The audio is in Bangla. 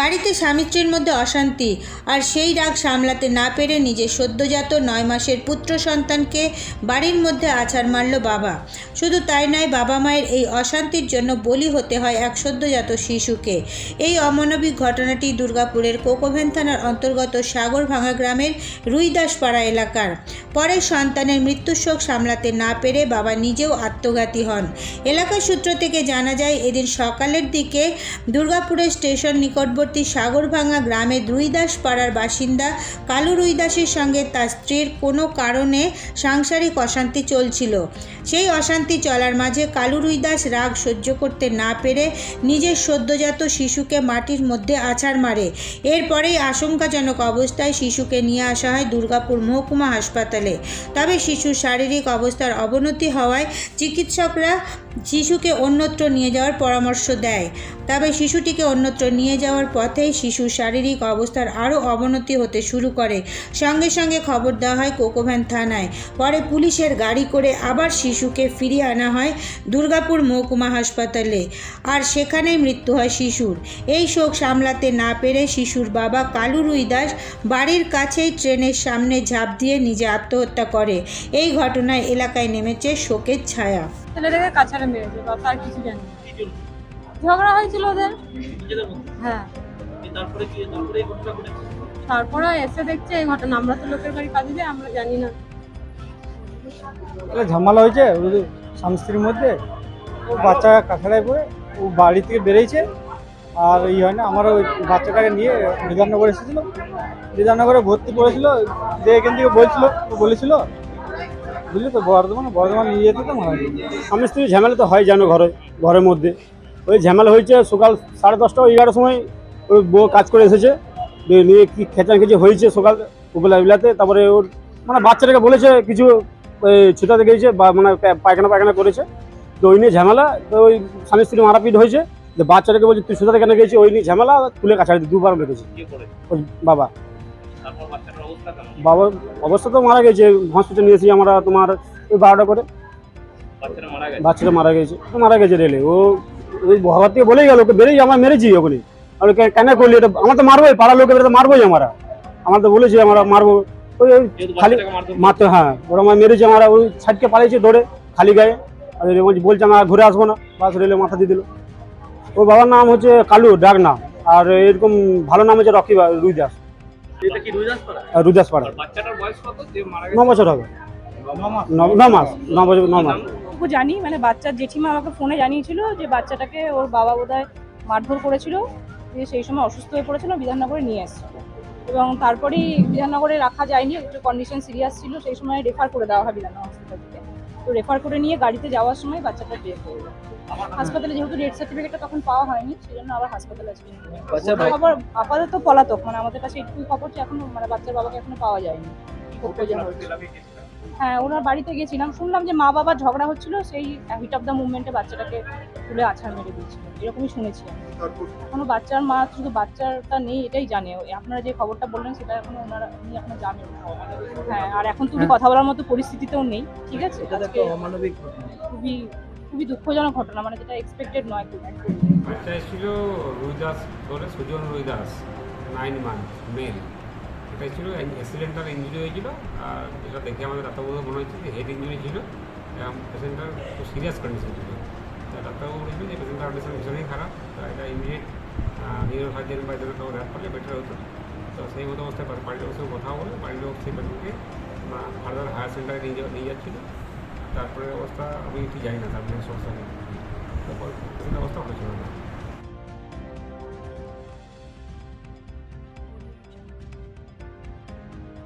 বাড়িতে স্বামী স্ত্রীর মধ্যে অশান্তি আর সেই রাগ সামলাতে না পেরে নিজের সদ্যজাত নয় মাসের পুত্র সন্তানকে বাড়ির মধ্যে আছাড় মারল বাবা। শুধু তাই নয়, বাবা মায়ের এই অশান্তির জন্য বলি হতে হয় এক সদ্যজাত শিশুকে। এই অমানবিক ঘটনাটি দুর্গাপুরের কোকোভেন থানার অন্তর্গত সাগরভাঙা গ্রামের রুইদাসপাড়া এলাকার। পরে সন্তানের মৃত্যুর শোক সামলাতে না পেরে বাবা নিজেও আত্মঘাতী হন। এলাকার সূত্র থেকে জানা যায়, এদিন সকালের দিকে দুর্গাপুরের স্টেশন নিকটবর্তী সাগরভাঙা গ্রামে রুইদাস পাড়ার বাসিন্দা কালু রুইদাসের সঙ্গে তার স্ত্রীর কোনো কারণে সাংসারিক অশান্তি চলছিল। সেই অশান্তি চলার মাঝে কালু রুইদাস রাগ সহ্য করতে না পেরে নিজের সদ্যজাত শিশুকে মাটির মধ্যে আছাড় মারে। এরপরেই আশঙ্কাজনক অবস্থায় শিশুকে নিয়ে আসা হয় দুর্গাপুর মহকুমা হাসপাতালে। তবে শিশুর শারীরিক অবস্থার অবনতি হওয়ায় চিকিৎসকরা শিশুকে অন্যত্র নিয়ে যাওয়ার পরামর্শ দেয়। তবে শিশুটিকে অন্যত্র নিয়ে যাওয়ার পথেই শিশুর শারীরিক অবস্থার আরও অবনতি হতে শুরু করে। সঙ্গে সঙ্গে খবর দেওয়া হয় কোকোভ্যান থানায়। পরে পুলিশের গাড়ি করে আবার শিশুকে ফিরিয়ে আনা হয় দুর্গাপুর মহকুমা হাসপাতালে। আর সেখানেই মৃত্যু হয় শিশুর। এই শোক সামলাতে না পেরে শিশুর বাবা কালু রুই দাস বাড়ির কাছেই ট্রেনের সামনে ঝাঁপ দিয়ে নিজে আত্মহত্যা করে। এই ঘটনায় এলাকায় নেমেছে শোকের ছায়া। ছেলেটাকে কাছাড়ে মেরেছে বাবা আর কিছু জানি ঝগড়া হয়েছিল ওদের? হ্যাঁ। তারপরে কি তারপরে এই ঘটনা ঘটেছে তারপরে এসে দেখছে এই ঘটনা। আমরা তো লোকের বাড়ি কাজে যাই আমরা জানি না। ঝামেলা হয়েছে স্বামী স্ত্রীর মধ্যে। ও বাচ্চা কাছাড়ায় পড়ে ও বাড়ি থেকে বেরিয়েছে। আর ই হয় না আমার ওই বাচ্চাটাকে নিয়ে বিধাননগর এসেছিল বিধাননগরে ভর্তি করেছিল যে এখান থেকে বলছিল ও বলেছিল বুঝলি তো বর্ধমান বর্ধমান নিয়ে যেতে তো গেছে। স্বামী স্ত্রী ঝামেলা তো হয় জানো ঘরে ঘরের মধ্যে। ওই ঝামেলা হয়েছে সকাল সাড়ে দশটা এগারোটার সময় ওই বউ কাজ করে এসেছে নিয়ে কি খেঁচা খেঁচে হয়েছে সকাল বিলাতে তারপরে ওর মানে বাচ্চাটাকে বলেছে কিছু ওই ছুটাতে গিয়েছে বা মানে পায়খানা পায়খানা করেছে। তো ওই নিয়ে ঝামেলা তো ওই স্বামী স্ত্রী মারাপিট হয়েছে তো বাচ্চাটাকে বলছে তুই ছুটাতে কেন গেছি ওই নিয়ে ঝামেলা তুলে কাছাড়ি দুবার মেরেছে ওই বাবা। বাবার অবস্থা তো মারা গেছে হসপিটাল নিয়েছি আমরা তোমার ওই বারোটা করে। বাচ্চাটা মারা গেছে? মারা গেছে তো মারা গেছে রেলে। ও ওই ঘর থেকে বলেই গেল ওকে বেরিয়ে আমার মেরেছি ওখানে। আর কেন করলি? এটা আমার তো মারবোই পাড়ার লোকে তো মারবোই আমরা। আমার তো বলেছি আমরা মারবো। ওই ওই খালি মারতে হ্যাঁ ওরা আমার মেরেছে আমরা ওই ছাটকে পালিয়েছে দৌড়ে খালি গায়ে। আর বলছে- বলছে আমরা ঘুরে আসব না। বাস রেলে মাথা দিয়ে দিল। ওর বাবার নাম হচ্ছে কালু ডাক নাম। আর এরকম ভালো নাম হচ্ছে রকি বা- রুই দাস। রুইদাস পাড়া আর রুই দাস পাড়া আর বাচ্চাটার বয়স কত? যে মারা ন বছর হবে। ন- ন মাস ন বছর ন মাস। ও জানি মানে বাচ্চার জেঠিমা আমাকে ফোনে জানিয়েছিল যে বাচ্চাটাকে ওর বাবা বোধহয় মারধর করেছিল। দিয়ে সেই সময় অসুস্থ হয়ে পড়েছিল বিধাননগরে নিয়ে এসেছিল। এবং তারপরেই বিধাননগরে রাখা যায়নি একটু কন্ডিশন সিরিয়াস ছিল সেই সময় রেফার করে দেওয়া হয় বিধাননগর হসপিটাল থেকে তো রেফার করে নিয়ে গাড়িতে যাওয়ার সময় বাচ্চাটা ডেথ হয়ে গেল। হাসপাতালে যেহেতু ডেথ সার্টিফিকেটটা তখন পাওয়া হয়নি সেই জন্য আবার হাসপাতালে আছে আবার আপাতত পলাতক মানে আমাদের কাছে এটুকুই খবর যে এখনও মানে বাচ্চার বাবাকে এখনও পাওয়া যায়নি। খুব প্রয়োজন হচ্ছে হ্যাঁ ওনার বাড়িতে গেছিলাম শুনলাম যে মা বাবার ঝগড়া হচ্ছিল সেই হিট অফ দ্য মুভমেন্টে বাচ্চাটাকে তুলে আছাড় মেরে দিয়েছিল। এরকমই শুনেছি এখনও বাচ্চার মা শুধু বাচ্চাটা নেই এটাই জানে। আপনারা যে খবরটা বললেন সেটা এখনও ওনারা উনি এখনও জানেন হ্যাঁ আর এখন তুমি কথা বলার মতো পরিস্থিতিতেও নেই ঠিক আছে? খুবই খুবই দুঃখজনক ঘটনা মানে যেটা এক্সপেক্টেড নয় খুব। বাচ্চা এসেছিল রুইদাস বলে Sujan Ruidas nine month male ছিল অ্যাক্সিডেন্টাল ইঞ্জুরি হয়েছিল, আর যেটা দেখে আমাদের ডাক্তারবাবু মনে হচ্ছে যে হেড ইঞ্জুরি ছিল, এবং পেশেন্টটার খুব সিরিয়াস কন্ডিশন ছিল। তা ডাক্তারবাবু বলেছিল যে পেশেন্টের কন্ডিশন ভীষণই খারাপ, তা এটা ইমিডিয়েট নিউরো সার্জেন বা এদের রেফার করলে বেটার হতো। তো সেই মতো অবস্থায় বাড়ির লোকের সঙ্গে কথা বলে বাড়ির লোক সেই পেশেন্টকে ফার্দার হায়ার সেন্টারে নিয়ে যাওয়া নিয়ে যাচ্ছিল। তারপরে অবস্থা, আমি ঠিক জানি না তারপরে সমস্যা নেই তারপর অবস্থা হয়েছিল